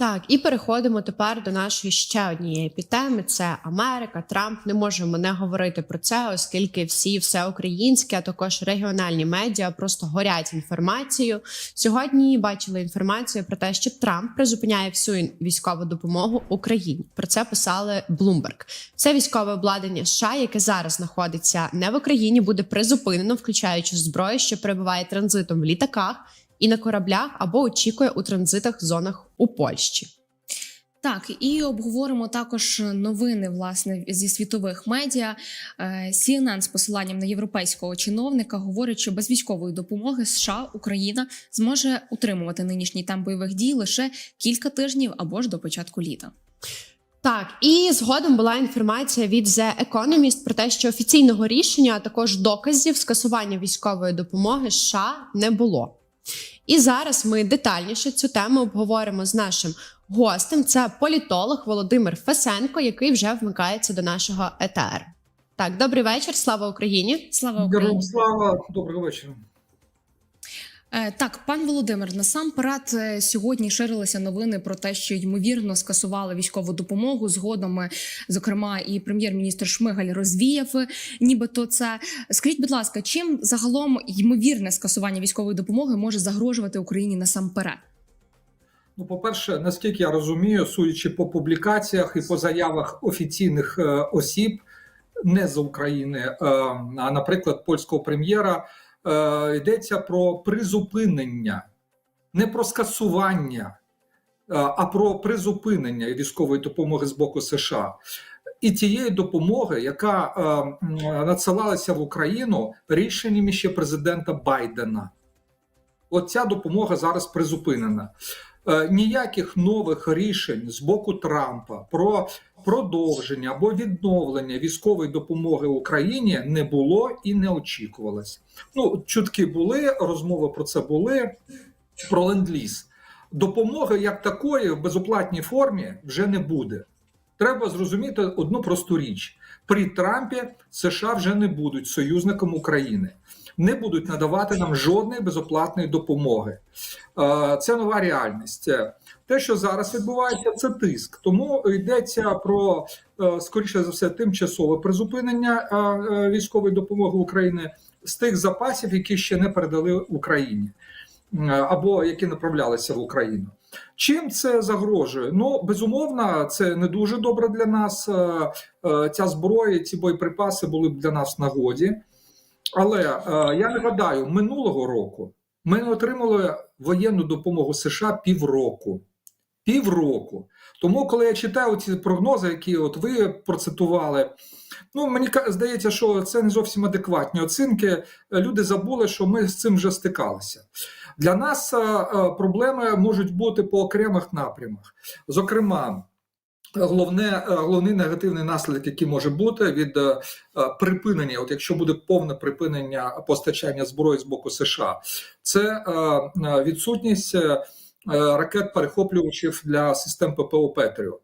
Так, і переходимо тепер до нашої ще однієї підтеми: це Америка, Трамп. Не можемо не говорити про це, оскільки всі всеукраїнські, а також регіональні медіа просто горять інформацією. Сьогодні бачили інформацію про те, що Трамп призупиняє всю військову допомогу Україні. Про це писали Bloomberg. Це військове обладнання США, яке зараз знаходиться не в Україні, буде призупинено, включаючи зброю, що перебуває транзитом в літаках і на кораблях або очікує у транзитах зонах у Польщі. Так, і обговоримо також новини власне зі світових медіа. Е, CNN з посиланням на європейського чиновника говорить, що без військової допомоги США Україна зможе утримувати нинішній темп бойових дій лише кілька тижнів або ж до початку літа. Так, і згодом була інформація від The Economist про те, що офіційного рішення, а також доказів скасування військової допомоги США не було. І зараз ми детальніше цю тему обговоримо з нашим гостем. Це політолог Володимир Фесенко, який вже вмикається до нашого ЕТР. Так, добрий вечір, слава Україні! Слава Україні! Слава, доброго вечора. Е, Так, пан Володимир, насамперед е, сьогодні ширилися новини про те, що ймовірно скасували військову допомогу. Згодом, е, зокрема, і прем'єр-міністр Шмигаль розвіяв, нібито це. Скажіть, будь ласка, чим загалом ймовірне скасування військової допомоги може загрожувати Україні насамперед? Ну, по-перше, наскільки я розумію, судячи по публікаціях і по заявах офіційних осіб, не з України, а наприклад, польського прем'єра, е, йдеться про призупинення, не про скасування, е, а про призупинення військової допомоги з боку США. І тієї допомоги, яка е, надсилалася в Україну рішеннями ще президента Байдена. Оця допомога зараз призупинена. Е, ніяких нових рішень з боку Трампа про продовження або відновлення військової допомоги Україні не було і не очікувалось. Ну, чутки були, розмови про це були. Про ленд-ліз. Допомоги як такої в безоплатній формі вже не буде. Треба зрозуміти одну просту річ: при Трампі США вже не будуть союзником України, не будуть надавати нам жодної безоплатної допомоги. Е, Це нова реальність. Е, Те, що зараз відбувається, це тиск. Тому йдеться про е, скоріше за все тимчасове призупинення військової допомоги України з тих запасів, які ще не передали Україні або які направлялися в Україну. Чим це загрожує? Ну безумовно, це не дуже добре для нас. Ця зброя, ці боєприпаси були б для нас нагоді. Але е, я нагадаю, минулого року ми не отримали воєнну допомогу США півроку. Півроку. Тому, коли я читаю ці прогнози, які от ви процитували, ну мені здається, що це не зовсім адекватні оцінки. Люди забули, що ми з цим вже стикалися. Для нас е, е, проблеми можуть бути по окремих напрямах. Зокрема, головне, е, головний негативний наслідок, який може бути від е, е, припинення, от якщо буде повне припинення постачання зброї з боку США, це відсутність ракет перехоплювачів для систем ППО Петріот.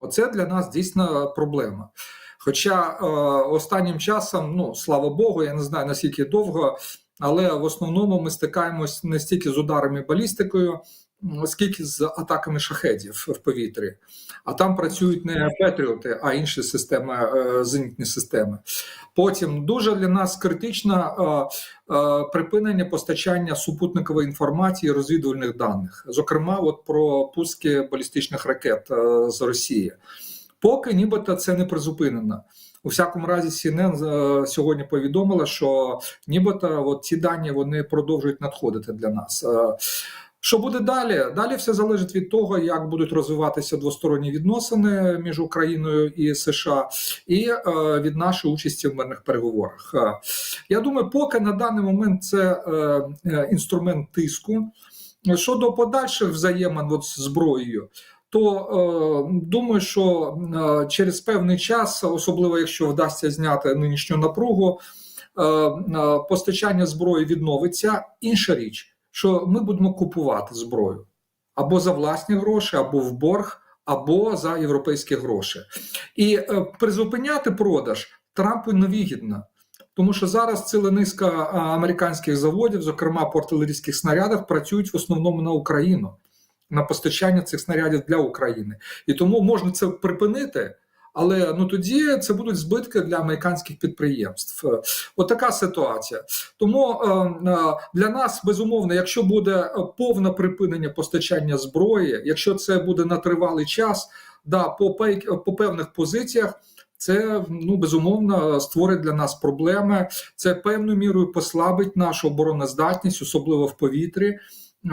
Оце для нас дійсно проблема. Хоча останнім часом, ну слава Богу, я не знаю наскільки довго, але в основному ми стикаємось не стільки з ударами балістикою, скільки з атаками шахедів в повітрі. А там працюють не Петріоти, а інші системи, е, зенітні системи. Потім дуже для нас критично е, е, припинення постачання супутникової інформації розвідувальних даних, зокрема, от про пуски балістичних ракет з Росії. Поки нібито це не призупинено. У всякому разі, CNN сьогодні повідомила, що нібито от ці дані вони продовжують надходити для нас. Що буде далі? Далі все залежить від того, як будуть розвиватися двосторонні відносини між Україною і США, і е, від нашої участі в мирних переговорах. Е, Я думаю, поки на даний момент це е, е, інструмент тиску. Щодо подальших взаємин от з зброєю, то е, думаю, що е, через певний час, особливо якщо вдасться зняти нинішню напругу, е, е, постачання зброї відновиться. Інша річ, що ми будемо купувати зброю або за власні гроші, або в борг, або за європейські гроші. І е, призупиняти продаж Трампу невигідно. Тому що зараз ціла низка американських заводів, зокрема по артилерійських снарядах, працюють в основному на Україну. на постачання цих снарядів для України. І тому можна це припинити. Але ну тоді це будуть збитки для американських підприємств. Е, От така ситуація. Тому е, е, для нас безумовно, якщо буде повне припинення постачання зброї, якщо це буде на тривалий час, да по по певних позиціях. Це ну безумовно створить для нас проблеми. Це певною мірою послабить нашу обороноздатність, особливо в повітрі.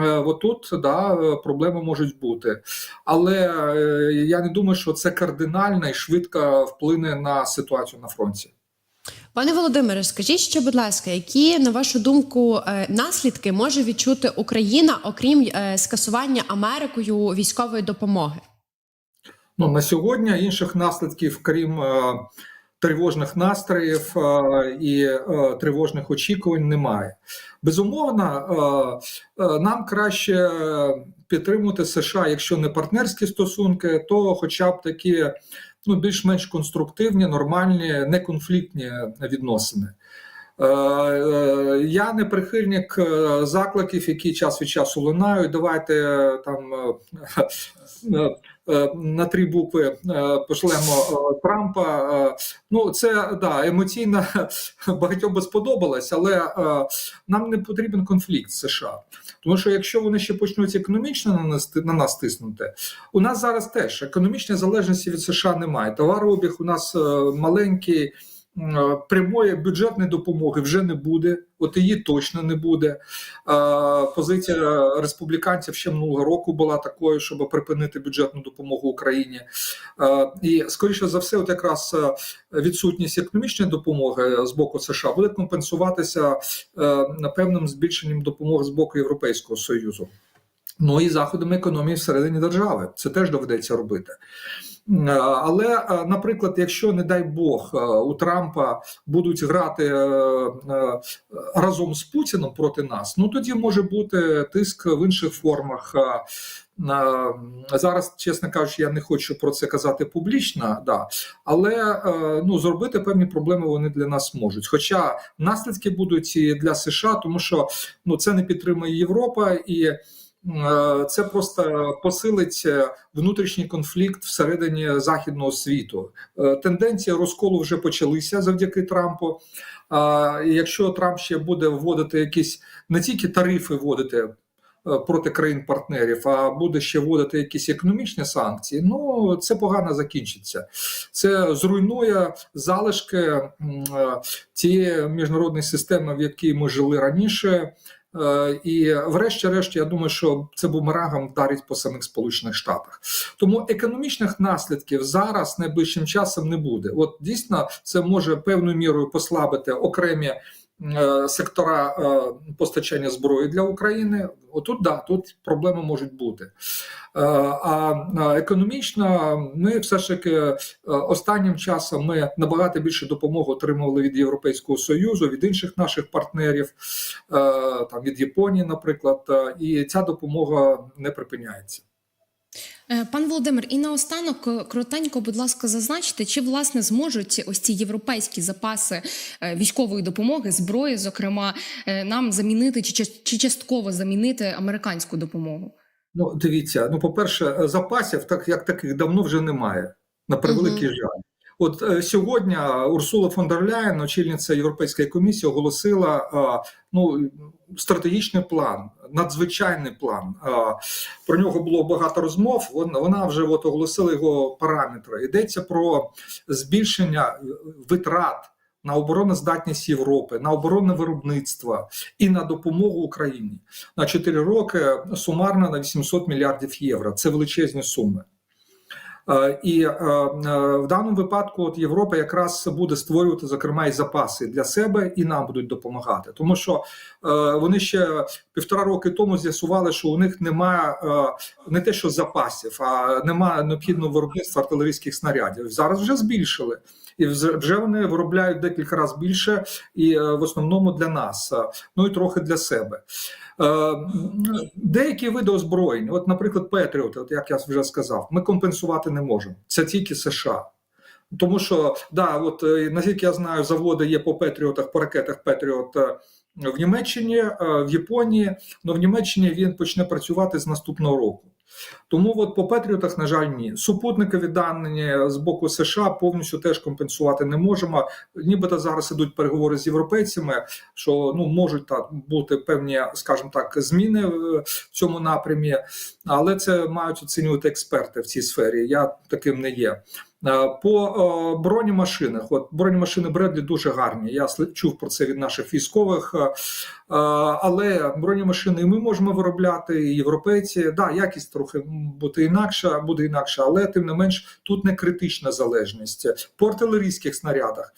Е, Отут да, е, проблеми можуть бути, але е, я не думаю, що це кардинально і швидко вплине на ситуацію на фронті. Пане Володимире, скажіть ще, будь ласка, які на вашу думку наслідки може відчути Україна, окрім скасування Америкою військової допомоги? Ну на сьогодні інших наслідків, крім тривожних настроїв е, і е, тривожних очікувань, немає. Безумовно, е, нам краще підтримувати США, якщо не партнерські стосунки, то хоча б такі ну, більш-менш конструктивні, нормальні, неконфліктні відносини. Е, е, Я не прихильник е, закликів, які час від часу лунають. Давайте там на три букви пошлемо Трампа. Ну, це да, емоційно багатьом би сподобалось, але нам не потрібен конфлікт з США. Тому що якщо вони ще почнуть економічно на нас, на нас тиснути, у нас зараз теж економічної залежності від США немає. Товарообіг у нас маленький. М, Прямої бюджетної допомоги вже не буде, от її точно не буде. Е, Позиція республіканців ще минулого року була такою, щоб припинити бюджетну допомогу Україні. Е, І скоріше за все, от якраз е, відсутність економічної допомоги з боку США буде компенсуватися е, певним збільшенням допомоги з боку Європейського союзу. Ну і заходами економії всередині держави. Це теж доведеться робити. Е, Але, е, наприклад, якщо, не дай Бог, е, у Трампа будуть грати разом з Путіним проти нас, ну тоді може бути тиск в інших формах. Зараз, чесно кажучи, я не хочу про це казати публічно, да. але ну, зробити певні проблеми вони для нас можуть. Хоча наслідки будуть і для США, тому що ну, це не підтримує Європа і. Е, Це просто посилить е, внутрішній конфлікт всередині західного світу. Е, Тенденції розколу вже почалися завдяки Трампу. Якщо Трамп ще буде вводити якісь не тільки тарифи вводити проти країн-партнерів, а буде ще вводити якісь економічні санкції, ну це погано закінчиться. Це зруйнує залишки тієї міжнародної системи, в якій ми жили раніше. Е, І, врешті-решт, я думаю, що це бумерагом вдарить по самих Сполучених Штатах. Тому економічних наслідків зараз найближчим часом не буде. От дійсно це може певною мірою послабити окремі сектора е, постачання зброї для України. Отут да, тут проблеми можуть бути. Е, А е, економічно ми все ж таки е, останнім часом ми набагато більше допомоги отримували від Європейського союзу, від інших наших партнерів, е, там від Японії, наприклад, е, і ця допомога не припиняється. Е, Пан Володимир, і наостанок е, коротенько, будь ласка, зазначте, чи власне зможуть ось ці європейські запаси е, військової допомоги, зброї, зокрема, нам замінити чи чи частково замінити американську допомогу? Ну, дивіться, ну, по-перше, е, запасів, так як таких давно вже немає, на превеликий жаль. От е, сьогодні Урсула фон дер Ляєн, очільниця Європейської комісії, оголосила е, ну, стратегічний план, надзвичайний план. Е, про нього було багато розмов. Вона, вона вже от оголосила його параметри. Йдеться про збільшення витрат на обороноздатність Європи, на оборонне виробництво і на допомогу Україні на 4 роки сумарно на 800 мільярдів євро. Це величезні суми. Е, І е, е, в даному випадку от Європа якраз буде створювати зокрема і запаси для себе, і нам будуть допомагати, тому що вони ще півтора роки тому з'ясували, що у них немає не те, що запасів, а немає необхідного виробництва артилерійських снарядів. Зараз вже збільшили. І вже вони виробляють декілька разів більше, і е, в основному для нас, ну і трохи для себе. Е, Деякі види озброєнь, от, наприклад, Петріот, от як я вже сказав, ми компенсувати не можемо. Це тільки США. Тому що, да, от е, наскільки я знаю, заводи є по Петріотах, по ракетах Петріот в Німеччині, в Японії, але в Німеччині він почне працювати з наступного року. Тому от по Петріотах, на жаль, ні. Супутникові дані з боку США повністю теж компенсувати не можемо. Нібито зараз ідуть переговори з європейцями, що ну можуть так бути певні, скажімо так, зміни в цьому напрямі, але це мають оцінювати експерти в цій сфері. Я таким не є. Е, По е, бронемашинах, от бронемашини Бредлі дуже гарні. Я чув про це від наших військових. Е, Але бронемашини ми можемо виробляти, і європейці. Да, якість трохи м, інакше, буде інакше, але тим не менш тут не критична залежність. По артилерійських снарядах.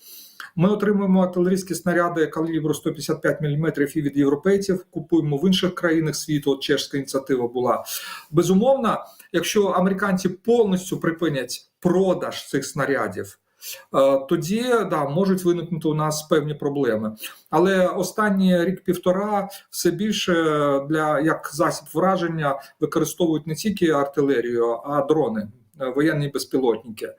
Ми отримуємо артилерійські снаряди калібру 155 мм і від європейців. Купуємо в інших країнах світу. От чешська ініціатива була безумовно. Якщо американці повністю припинять продаж цих снарядів, тоді да, можуть виникнути у нас певні проблеми. Але останні рік-півтора все більше для як засіб враження використовують не тільки артилерію, а дрони, е, воєнні безпілотники.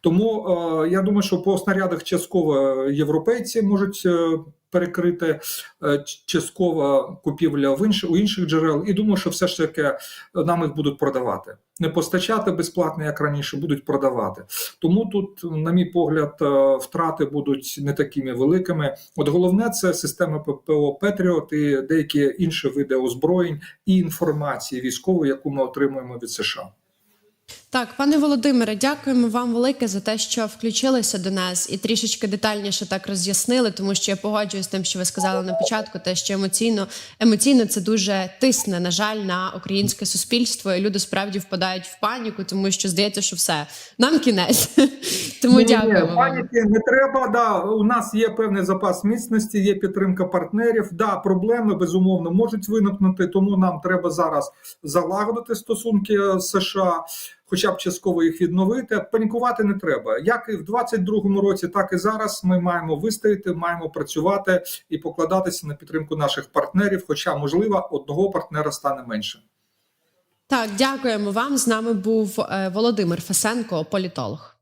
Тому е, я думаю, що по снарядах частково європейці можуть е, перекрити е, часткова купівля в інші, у інших джерел, і думаю, що все ж таки нам їх будуть продавати. Не постачати безплатно, як раніше, будуть продавати. Тому тут, на мій погляд, е, втрати будуть не такими великими. От головне це система ППО Петріот і деякі інші види озброєнь і інформації військової, яку ми отримуємо від США. Так, пане Володимире, дякуємо вам велике за те, що включилися до нас і трішечки детальніше так роз'яснили, тому що я погоджуюсь з тим, що ви сказали на початку, те, що емоційно емоційно це дуже тисне, на жаль, на українське суспільство, і люди справді впадають в паніку, тому що здається, що все нам кінець. Тому Ні-ні-ні, дякуємо. Паніки не треба. Да, у нас є певний запас міцності, є підтримка партнерів. Да, проблеми безумовно можуть виникнути, тому нам треба зараз залагодити стосунки з США, хоча б частково їх відновити. Панікувати не треба. Як і в 22-му році, так і зараз. Ми маємо вистояти, маємо працювати і покладатися на підтримку наших партнерів. Хоча, можливо, одного партнера стане менше. Так, дякуємо вам. З нами був е, Володимир Фесенко, політолог.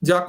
Дякую.